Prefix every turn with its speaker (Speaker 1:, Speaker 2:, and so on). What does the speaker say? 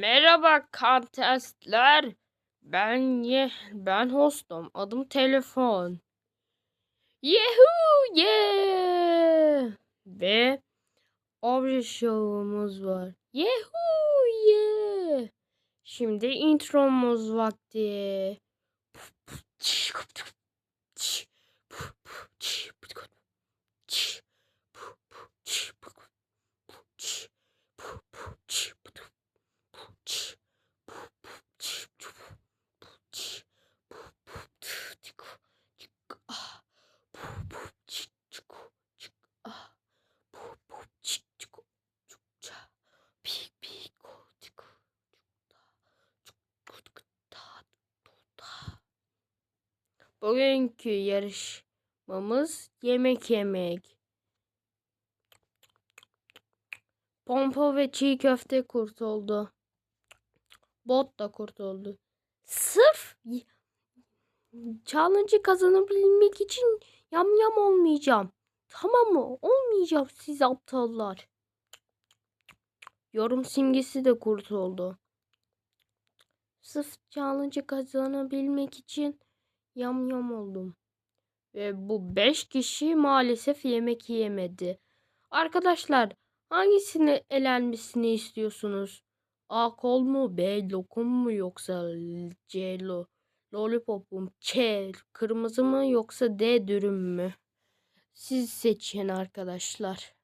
Speaker 1: Merhaba kantestler. Ben ye ben hostum. Adım telefon. Yahoo yeah. Ve obje şovumuz var. Yahoo yeah. Şimdi intromuz vakti. Bugünkü yarışmamız yemek yemek. Pompo ve çiğ köfte kurtuldu. Bot da kurtuldu. Sırf y- challenge'ı kazanabilmek için yam yam olmayacağım. Tamam mı? Olmayacağım siz aptallar. Yorum simgesi de kurtuldu. Sırf challenge'ı kazanabilmek için yam yam oldum. Ve bu 5 kişi maalesef yemek yemedi. Arkadaşlar hangisini elenmesini istiyorsunuz? A kol mu? B lokum mu? Yoksa C lo lollipop mu? Ç kırmızı mı? Yoksa D dürüm mü? Siz seçin arkadaşlar.